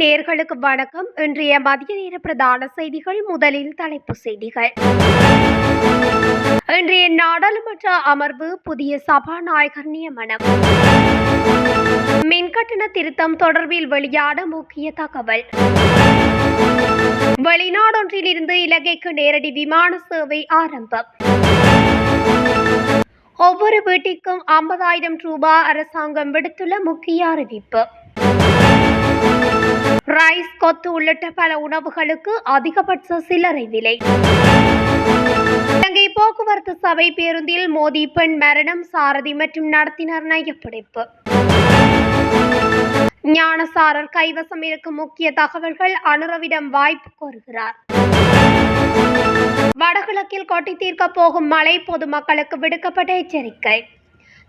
நேர்களுக்கு வணக்கம். இன்றைய மதிய நேர பிரதான செய்திகள் முதலில் தலைப்பு செய்திகள். இன்றைய நாடாளுமன்ற அமர்வு புதிய சபாநாயகர் நியமனம். மின்கட்டண திருத்தம் தொடர்பில் வெளியான முக்கிய தகவல். வெளிநாடொன்றிலிருந்து இலங்கைக்கு நேரடி விமான சேவை ஆரம்பம். ஒவ்வொரு வீட்டிற்கும் ஐம்பதாயிரம் ரூபாய் அரசாங்கம் விடுத்துள்ள முக்கிய அறிவிப்பு. ரைஸ் கொத்து உள்ளிட்ட பல உணவுகளுக்கு அதிகபட்ச சில்லறை விலை. இலங்கை போக்குவரத்து சபை பேருந்தில் மோதி பெண் மரணம் சாரதி மற்றும் நடத்தினர் நயப்படைப்பு. ஞானசாரர் கைவசம் இருக்கும் முக்கிய தகவல்கள் அனுரவிடம் வாய்ப்பு கோருகிறார். வடகிழக்கில் கொட்டி தீர்க்க போகும் மழை பொதுமக்களுக்கு விடுக்கப்பட்ட எச்சரிக்கை.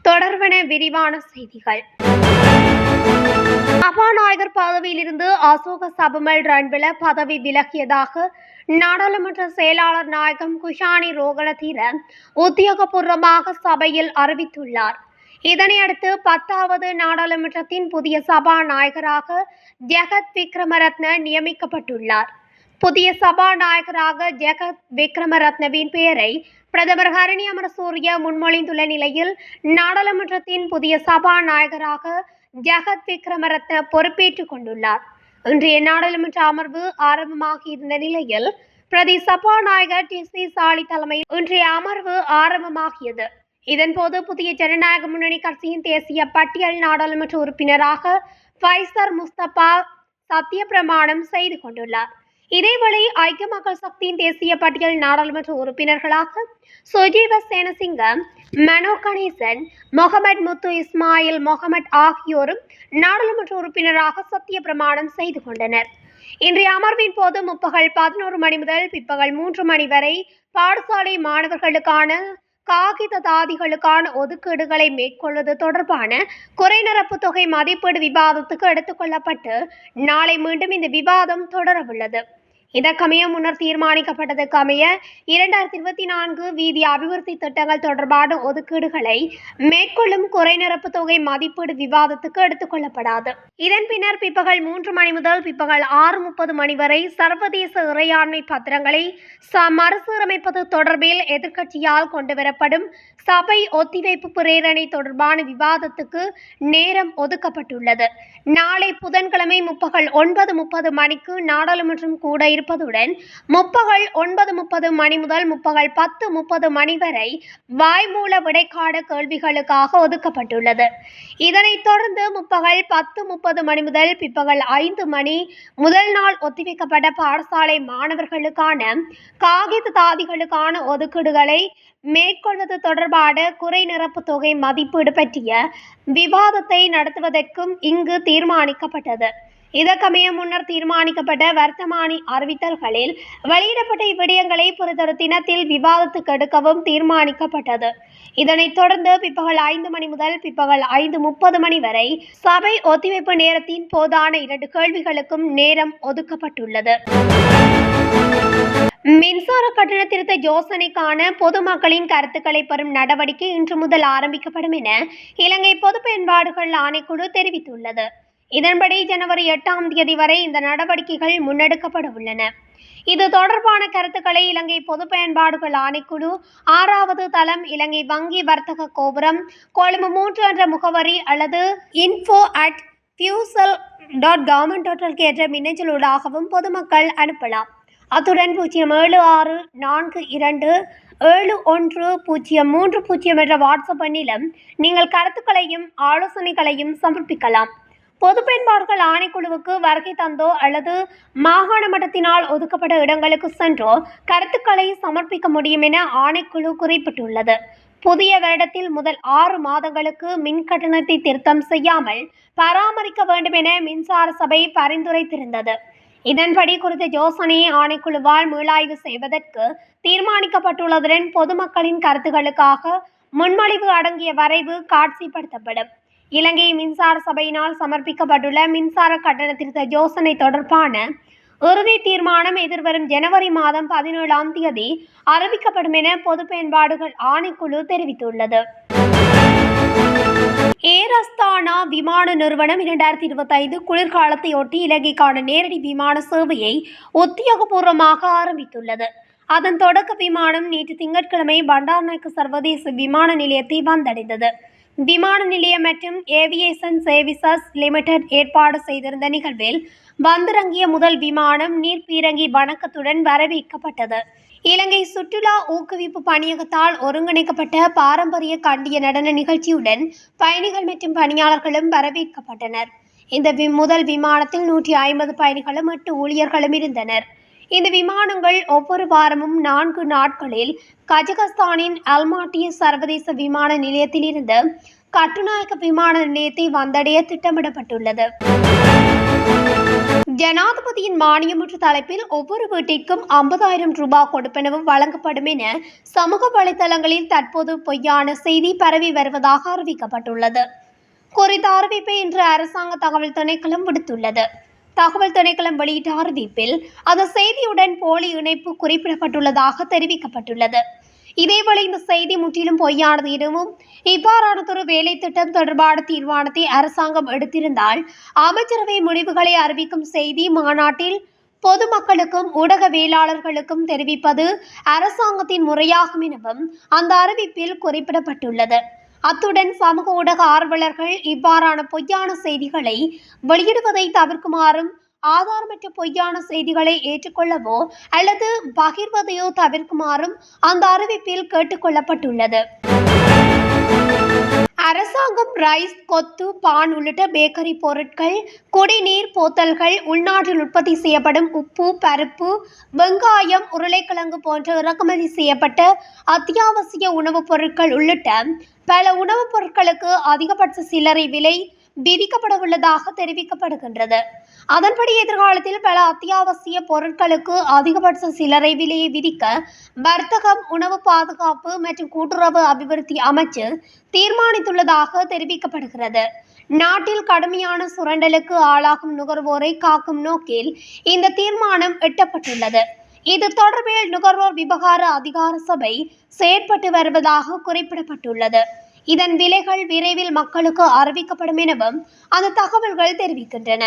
தொடர்வன விரிவான செய்திகள். பதவியிலிருந்து அசோக சபமல் ரன்பில பதவி விலகியதாக நாடாளுமன்ற செயலாளர் நாயகம் குஷானி ரோகணதீர உத்தியோகபூர்வமாக சபையில் அறிவித்துள்ளார். இதனையடுத்து பத்தாவது நாடாளுமன்றத்தின் புதிய சபாநாயகராக ஜெகத் விக்ரமரத்ன நியமிக்கப்பட்டுள்ளார். புதிய சபாநாயகராக ஜெகத் விக்ரமரத்னவின் பெயரை பிரதமர் ஹரணி அமரசூரிய முன்மொழிந்துள்ள நிலையில் நாடாளுமன்றத்தின் புதிய சபாநாயகராக ஜெகத் விக்ரமரத்ன பொறுப்பேற்றுக் கொண்டுள்ளார். இன்றைய நாடாளுமன்ற அமர்வு ஆரம்பமாகி இருந்த நிலையில் பிரதி சபாநாயகர் டி சி சாலி தலைமையில் இன்றைய அமர்வு ஆரம்பமாகியது. இதன்போது புதிய ஜனநாயக முன்னணி கட்சியின் தேசிய பட்டியல் நாடாளுமன்ற உறுப்பினராக ஃபைசர் முஸ்தபா சத்தியப்பிரமாணம் செய்து கொண்டுள்ளார். இதேவேளை ஐக்கிய மக்கள் சக்தியின் தேசிய பட்டியல் நாடாளுமன்ற உறுப்பினர்களாக சுஜீவ சேனசிங்க மனோ கணேசன் முகமது முத்து இஸ்மாயில் முகமது ஆகியோரும் நாடாளுமன்ற உறுப்பினராக சத்திய பிரமாணம் செய்து கொண்டனர். இன்றைய அமர்வின் போது முப்பகல் பதினோரு மணி முதல் பிற்பகல் மூன்று மணி வரை பாடசாலை மாணவர்களுக்கான காகித தாதிகளுக்கான ஒதுக்கீடுகளை மேற்கொள்வது தொடர்பான குறைநிரப்பு தொகை மதிப்பீடு விவாதத்துக்கு எடுத்துக்கொள்ளப்பட்டு நாளை மீண்டும் இந்த விவாதம் தொடரவுள்ளது. இதற்கமைய முன்னர் தீர்மானிக்கப்பட்டதற்கு அமைய இரண்டாயிரத்தி இருபத்தி நான்கு வீதி அபிவிருத்தி திட்டங்கள் தொடர்பான ஒதுக்கீடுகளை மேற்கொள்ளும் குறைநிரப்பு தொகை மதிப்பீடு விவாதத்துக்கு எடுத்துக்கொள்ளப்படாது இதன் பின்னர் பிற்பகல் மூன்று மணி முதல் பிற்பகல் ஆறு முப்பது மணி வரை சர்வதேச இறையாண்மை பத்திரங்களை ச மறுசீரமைப்பது தொடர்பில் எதிர்க்கட்சியால் கொண்டுவரப்படும் சபை ஒத்திவைப்பு பிரேரணை தொடர்பான விவாதத்துக்கு நேரம் ஒதுக்கப்பட்டுள்ளது. நாளை புதன்கிழமை முப்பகல் ஒன்பது முப்பது மணிக்கு நாடாளுமன்றம் கூட இருப்பதுடன் முப்பகல் ஒன்பது முப்பது மணி முதல் முப்பகல் பத்து முப்பது மணி வரை வாய்மூல விடைக்காட கேள்விகளுக்காக ஒதுக்கப்பட்டுள்ளது. இதனைத் தொடர்ந்து முப்பகல் பத்து முப்பது மணி முதல் பிற்பகல் ஐந்து மணி முதல் நாள் ஒத்திவைக்கப்பட்ட பாடசாலை மாணவர்களுக்கான காகித தாதிகளுக்கான ஒதுக்கீடுகளை மேற்கொள்வது தொடர்பான குறை நிரப்பு தொகை மதிப்பீடு பற்றிய விவாதத்தை நடத்துவதற்கும் இங்கு தீர்மானிக்கப்பட்டது. இதற்கமைய முன்னர் தீர்மானிக்கப்பட்ட வர்த்தமானி அறிவித்தல்களில் வெளியிடப்பட்ட இவ்விடயங்களை பொறுத்தொரு தினத்தில் விவாதத்துக்கு எடுக்கவும் தீர்மானிக்கப்பட்டது. இதனைத் தொடர்ந்து பிற்பகல் ஐந்து மணி முதல் பிற்பகல் ஐந்து முப்பது மணி வரை சபை ஒத்திவைப்பு நேரத்தின் போதான இரண்டு கேள்விகளுக்கும் நேரம் ஒதுக்கப்பட்டுள்ளது. மின்சார கட்டண திருத்த யோசனைக்கான பொதுமக்களின் கருத்துக்களை பெறும் நடவடிக்கை இன்று முதல் ஆரம்பிக்கப்படும் என இலங்கை பொது பயன்பாடுகள் ஆணைக்குழு தெரிவித்துள்ளது. இதன்படி ஜனவரி எட்டாம் தேதி வரை இந்த நடவடிக்கைகள் முன்னெடுக்கப்பட உள்ளன. இது தொடர்பான கருத்துக்களை இலங்கை பொது பயன்பாடுகள் ஆணைக்குழு ஆறாவது தளம் இலங்கை வங்கி வர்த்தக கோபுரம் கொழும்பு மூன்று என்ற முகவரி அல்லது இன்ஃபோ அட் ஃபியூசல் டாட் கவர்மெண்ட் டாட் என்ற மின்னஞ்சலூடாகவும் பொதுமக்கள் அனுப்பலாம். அத்துடன் பூஜ்ஜியம் ஏழு ஆறு நான்கு இரண்டு ஏழு ஒன்று பூஜ்ஜியம் மூன்று பூஜ்ஜியம் என்ற வாட்ஸ்அப் எண்ணிலும் நீங்கள் கருத்துக்களையும் ஆலோசனைகளையும் சமர்ப்பிக்கலாம். பொது ஆணைக்குழுவுக்கு வருகை தந்தோ அல்லது மாகாண மட்டத்தினால் ஒதுக்கப்பட்ட இடங்களுக்கு சென்றோ கருத்துக்களை சமர்ப்பிக்க முடியும் என ஆணைக்குழு குறிப்பிட்டுள்ளது. புதிய வருடத்தில் முதல் ஆறு மாதங்களுக்கு மின் கட்டணத்தை திருத்தம் செய்யாமல் பராமரிக்க வேண்டும் என மின்சார சபை பரிந்துரைத்திருந்தது. இதன்படி குறித்த யோசனையை ஆணைக்குழுவால் மீளாய்வு செய்வதற்கு தீர்மானிக்கப்பட்டுள்ளதுடன் பொதுமக்களின் கருத்துக்களுக்காக முன்மொழிவு அடங்கிய வரைவு காட்சிப்படுத்தப்படும். இலங்கை மின்சார சபையினால் சமர்ப்பிக்கப்பட்டுள்ள மின்சார கட்டண திருத்த யோசனை தொடர்பான இறுதி தீர்மானம் எதிர்வரும் ஜனவரி மாதம் பதினேழாம் தேதி அறிவிக்கப்படும் என பொது பயன்பாடுகள் ஆணைக்குழு தெரிவித்துள்ளது. ஏர் அஸ்தானா விமான நிறுவனம் இரண்டாயிரத்தி இருபத்தைந்து குளிர்காலத்தையொட்டி இலங்கைக்கான நேரடி விமான சேவையை உத்தியோகபூர்வமாக ஆரம்பித்துள்ளது. அதன் தொடக்க விமானம் நேற்று திங்கட்கிழமை பண்டார்நாயக்க சர்வதேச விமான நிலையத்தை வந்தடைந்தது. விமான நிலையம் மற்றும் ஏவியேஷன் சர்வீசஸ் லிமிடெட் ஏற்பாடு செய்திருந்த நிகழ்வில் வந்திறங்கிய முதல் விமானம் நீர்ப்பீரங்கி வணக்கத்துடன் வரவேற்கப்பட்டது. இலங்கை சுற்றுலா ஊக்குவிப்பு பணியகத்தால் ஒருங்கிணைக்கப்பட்ட பாரம்பரிய கண்டிய நடன நிகழ்ச்சியுடன் பயணிகள் மற்றும் பணியாளர்களும் வரவேற்கப்பட்டனர். இந்த வி- முதல் விமானத்தில் நூற்றி ஐம்பது பயணிகளும் எட்டு ஊழியர்களும் இருந்தனர். இந்த விமானங்கள் ஒவ்வொரு வாரமும் நான்கு நாட்களில் கஜகஸ்தானின் அல்மாட்டிய சர்வதேச விமான நிலையத்திலிருந்து கட்டுநாயக்க விமான நிலையத்தை வந்தடைய திட்டமிடப்பட்டுள்ளது. ஜனாதிபதியின் மானியம் என்ற தலைப்பில் ஒவ்வொரு வீட்டிற்கும் ஐம்பதாயிரம் ரூபாய் கொடுப்பனவு வழங்கப்படும் என சமூக வலைதளங்களில் தற்போது பொய்யான செய்தி பரவி வருவதாக அறிவிக்கப்பட்டுள்ளது. குறித்த அறிவிப்பை இன்று அரசாங்க தகவல் திணைக்களம் விடுத்துள்ளது. தகவல் திணைக்களம் வெளியிட்ட அறிவிப்பில் அந்த செய்தியுடன் போலி இணைப்பு குறிப்பிடப்பட்டுள்ளதாக தெரிவிக்கப்பட்டுள்ளது. இதேவேளை இந்த செய்தி முற்றிலும் பொய்யானது எனவும் இவ்வாறானதொரு வேலை திட்டம் தொடர்பான தீர்மானத்தை அரசாங்கம் எடுத்திருந்தால் அமைச்சரவை முடிவுகளை அறிவிக்கும் செய்தி மாநாட்டில் பொதுமக்களுக்கும் ஊடகவியலாளர்களுக்கும் தெரிவிப்பது அரசாங்கத்தின் முறையாகும் எனவும் அந்த அறிவிப்பில் குறிப்பிடப்பட்டுள்ளது. அத்துடன் சமூக ஊடக ஆர்வலர்கள் இவ்வாறான பொய்யான செய்திகளை வெளியிடுவதை தவிர்க்குமாறும் ஆதாரமற்ற பொய்யான செய்திகளை ஏற்றுக்கொள்ளவோ அல்லது பகிர்வதையோ தவிர்க்குமாறும் அந்த அறிவிப்பில் கேட்டுக்கொள்ளப்பட்டுள்ளது அரசாங்கம் ரைஸ் கொத்து பான் உள்ளிட்ட பேக்கரி பொருட்கள் குடிநீர் போத்தல்கள் உள்நாட்டில் உற்பத்தி செய்யப்படும் உப்பு பருப்பு வெங்காயம் உருளைக்கிழங்கு போன்ற இறக்குமதி செய்யப்பட்ட அத்தியாவசிய உணவுப் பொருட்கள் உள்ளிட்ட பல உணவுப் பொருட்களுக்கு அதிகபட்ச சில்லறை விலை விதிக்கப்படவுள்ளதாக தெரிவிக்கப்படுகின்றது. அதன்படி எதிர்காலத்தில் பல அத்தியாவசிய பொருட்களுக்கு அதிகபட்ச சில்லறை விலையை விதிக்க வர்த்தகம் உணவு பாதுகாப்பு மற்றும் கூட்டுறவு அபிவிருத்தி அமைச்சு தீர்மானித்துள்ளதாக தெரிவிக்கப்படுகிறது. நாட்டில் கடுமையான சுரண்டலுக்கு ஆளாகும் நுகர்வோரை காக்கும் நோக்கில் இந்த தீர்மானம் எட்டப்பட்டுள்ளது. இது தொடர்பில் நுகர்வோர் விவகார அதிகார சபை செயற்பட்டு வருவதாக குறிப்பிடப்பட்டுள்ளது. இதன் விலைகள் விரைவில் மக்களுக்கு அறிவிக்கப்படும் எனவும் அந்த தகவல்கள் தெரிவிக்கின்றன.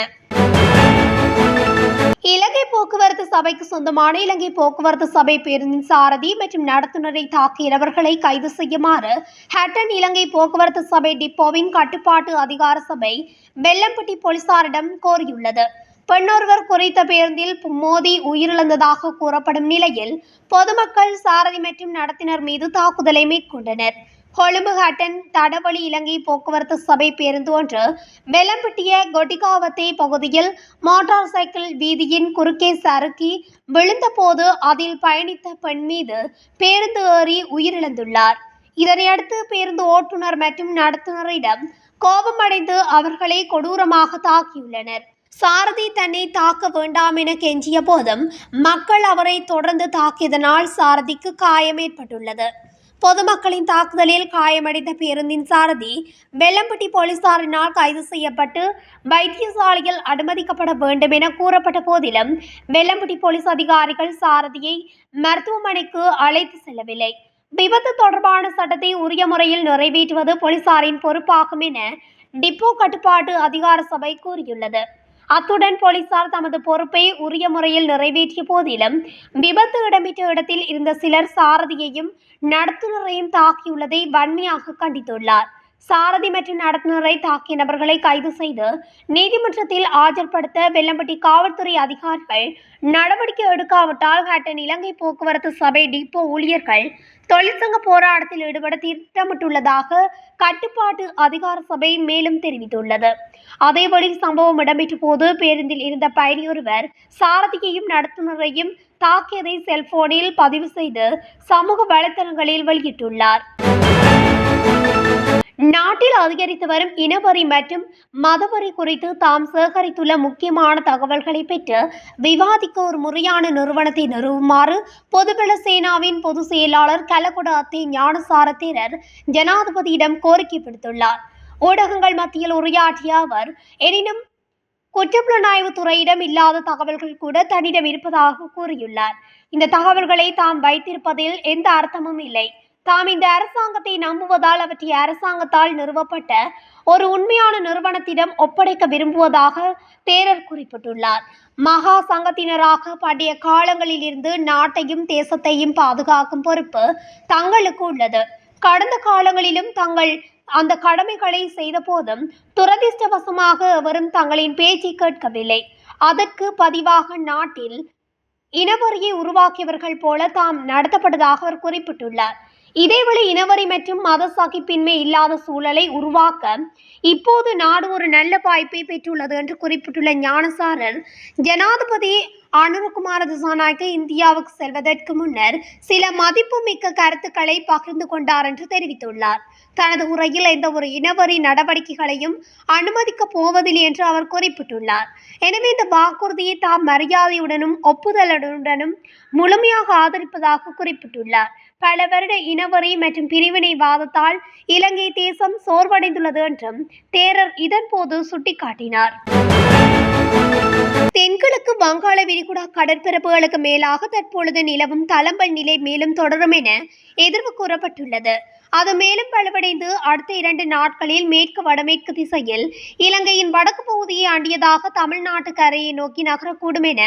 இலங்கை போக்குவரத்து சபைக்கு சொந்தமான இலங்கை போக்குவரத்து சபை பேருந்தின் சாரதி மற்றும் நடத்துனரை தாக்கியவர்களை கைது செய்யுமாறு ஹட்டன் இலங்கை போக்குவரத்து சபை டிப்போவின் கட்டுப்பாட்டு அதிகார சபை வெள்ளம்பட்டி போலீசாரிடம் கோரியுள்ளது. பெண்ணொருவர் குறித்த பேருந்தில் மோதி உயிரிழந்ததாக கூறப்படும் நிலையில் பொதுமக்கள் சாரதி மற்றும் நடத்தினர் மீது தாக்குதலை மேற்கொண்டனர். கொழும்புகாட்டன் தடவழி இலங்கை போக்குவரத்து சபை பேருந்து ஒன்று வெள்ளம்பட்டிய கொடிகாவத்தை பகுதியில் மோட்டார் சைக்கிள் வீதியின் குறுக்கே சறுக்கி விழுந்தபோது அதில் பயணித்த பெண் மீது பேருந்து ஏறி உயிரிழந்துள்ளார். இதனையடுத்து பேருந்து ஓட்டுநர் மற்றும் நடத்துனரிடம் கோபமடைந்து அவர்களை கொடூரமாக தாக்கியுள்ளனர். சாரதி தன்னை தாக்க வேண்டாம் என கெஞ்சிய போதும் மக்கள் அவரை தொடர்ந்து தாக்கியதனால் சாரதிக்கு காயம் ஏற்பட்டுள்ளது பொதுமக்களின் தாக்குதலில் காயமடைந்த பேருந்தின் சாரதி வெள்ளம்பட்டி போலீசாரினால் கைது செய்யப்பட்டு வைத்தியசாலையில் அனுமதிக்கப்பட வேண்டும் என கூறப்பட்ட போதிலும் வெள்ளம்பட்டி போலீஸ் அதிகாரிகள் சாரதியை மருத்துவமனைக்கு அழைத்து செல்லவில்லை. விபத்து தொடர்பான சட்டத்தை உரிய முறையில் நிறைவேற்றுவது போலீசாரின் பொறுப்பாகும் என டிப்போ கட்டுப்பாட்டு அதிகார சபை கூறியுள்ளது. அத்துடன் போலீசார் தமது பொறுப்பை உரிய முறையில் நிறைவேற்றிய போதிலும் விபத்து இடம்பெற்ற இடத்தில் இருந்த சிலர் சாரதியையும் நடத்துனரையும் தாக்கியுள்ளதை வன்மையாக கண்டித்துள்ளார். சாரதி மற்றும் நடத்துனரை தாக்கிய நபர்களை கைது செய்து நீதிமன்றத்தில் ஆஜர்படுத்த வெள்ளம்பட்டி காவல்துறை அதிகாரிகள் நடவடிக்கை எடுக்காவிட்டால் ஹட்டன் இலங்கை போக்குவரத்து சபை டிப்போ ஊழியர்கள் தொழிற்சங்க போராட்டத்தில் ஈடுபட திட்டமிட்டுள்ளதாக கட்டுப்பாட்டு அதிகார சபை மேலும் தெரிவித்துள்ளது. அதேபடி சம்பவம் இடம்பெற்ற போது பேருந்தில் இருந்த பயணியொருவர் சாரதியையும் நடத்துனரையும் தாக்கியதை செல்போனில் பதிவு செய்து சமூக வலைத்தளங்களில் வெளியிட்டுள்ளார். நாட்டில் அதிகரித்து வரும் இனவரி மற்றும் மதவரி குறித்து தாம் சேகரித்துள்ள முக்கியமான தகவல்களை பெற்று விவாதிக்க ஒரு முறையான நிறுவனத்தை நிறுவுமாறு பொதுபல சேனாவின் பொதுச் செயலாளர் கலகுட அத்தே ஞானசார தேரர் ஜனாதிபதியிடம் கோரிக்கை விடுத்துள்ளார். ஊடகங்கள் மத்தியில் உரையாற்றிய அவர் எனினும் குற்றப்புலனாய்வு துறையிடம் இல்லாத தகவல்கள் கூட தன்னிடம் இருப்பதாக கூறியுள்ளார். இந்த தகவல்களை தாம் வைத்திருப்பதில் எந்த அர்த்தமும் இல்லை. தாம் இந்த அரசாங்கத்தை நம்புவதால் அவற்றை அரசாங்கத்தால் நிறுவப்பட்ட ஒரு உண்மையான நிறுவனத்திடம் ஒப்படைக்க விரும்புவதாக தேரர் குறிப்பிட்டுள்ளார். மகா சங்கத்தினராக பண்டைய காலங்களில் இருந்து நாட்டையும் தேசத்தையும் பாதுகாக்கும் பொறுப்பு தங்களுக்கு உள்ளது. கடந்த காலங்களிலும் தங்கள் அந்த கடமைகளை செய்த போதும் துரதிர்ஷ்டவசமாக எவரும் தங்களின் பேச்சை கேட்கவில்லை. அதற்கு பதிவாக நாட்டில் இனவரியை உருவாக்கியவர்கள் போல தாம் நடத்தப்பட்டதாக அவர் குறிப்பிட்டுள்ளார். இதேவேளை இனவரி மற்றும் மத சகிப்பின்மை இல்லாத சூழலை உருவாக்க இப்போது நாடு ஒரு நல்ல வாய்ப்பை பெற்றுள்ளது என்று குறிப்பிட்டுள்ள ஞானசாரர் ஜனாதிபதி அனுருகுமார திசாநாயக்க இந்தியாவுக்கு செல்வதற்கு முன்னர் சில மதிப்புமிக்க கருத்துக்களை பகிர்ந்து கொண்டார் என்று தெரிவித்துள்ளார். தனது உரையில் எந்த ஒரு இனவரி நடவடிக்கைகளையும் அனுமதிக்கப் போவதில்லை என்று அவர் குறிப்பிட்டுள்ளார். எனவே இந்த வாக்குறுதியை தாம் மரியாதையுடனும் ஒப்புதலுடனும் முழுமையாக ஆதரிப்பதாக குறிப்பிட்டுள்ளார். பல வருட இனவரி மற்றும் பிரிவினைவாதத்தால் இலங்கை தேசம் சோர்வடைந்துள்ளது என்றும் தேரர் இதன்போது சுட்டிக்காட்டினார். தென்கிழக்கு வங்காள விரிகுடா கடற்பரப்புகளுக்கு மேலாக தற்பொழுது நிலவும் தளம்பல் நிலை மேலும் தொடரும் என எதிர்வு கூறப்பட்டுள்ளது. அது மேலும் வலுவடைந்து அடுத்த இரண்டு நாட்களில் மேற்கு வடமேற்கு திசையில் இலங்கையின் வடக்கு பகுதியை அண்டியதாக தமிழ்நாட்டு கரையை நோக்கி நகரக்கூடும் என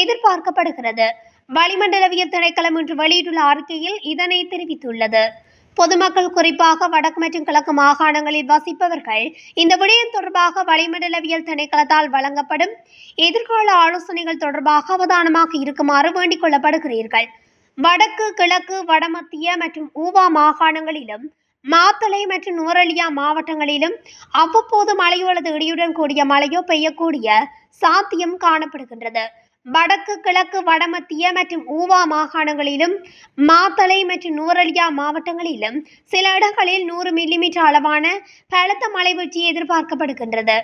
எதிர்பார்க்கப்படுகிறது. வளிமண்டலவியல் திணைக்களம் இன்று வெளியிட்டுள்ள அறிக்கையில் இதனை தெரிவித்துள்ளது. பொதுமக்கள் குறிப்பாக வடக்கு மற்றும் கிழக்கு மாகாணங்களில் வசிப்பவர்கள் இந்த விடயம் தொடர்பாக வளிமண்டலவியல் திணைக்களத்தால் வழங்கப்படும் எதிர்கால ஆலோசனைகள் தொடர்பாக அவதானமாக இருக்குமாறு வேண்டிக் கொள்ளப்படுகிறீர்கள். வடக்கு கிழக்கு வடமத்திய மற்றும் ஊவா மாகாணங்களிலும் மாத்தளை மற்றும் நூரலியா மாவட்டங்களிலும் அவ்வப்போது மழையோ அல்லது இடியுடன் கூடிய மழையோ பெய்யக்கூடிய சாத்தியம் காணப்படுகின்றது. வடக்கு கிழக்கு வடமத்திய மற்றும் ஊவா மாகாணங்களிலும் மாத்தளை மற்றும் நூரலியா மாவட்டங்களிலும் சில இடங்களில் நூறு மில்லிமீட்டர் அளவான பலத்த மழை வீழ்ச்சி எதிர்பார்க்கப்படுகின்றது.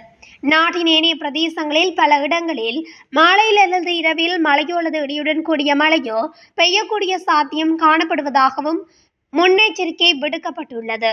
நாட்டின் ஏனைய பிரதேசங்களில் பல இடங்களில் மாலையிலிருந்து இரவில் மழையோ அல்லது இடியுடன் கூடிய மழையோ பெய்யக்கூடிய சாத்தியம் காணப்படுவதாகவும் முன்னெச்சரிக்கை விடுக்கப்பட்டுள்ளது.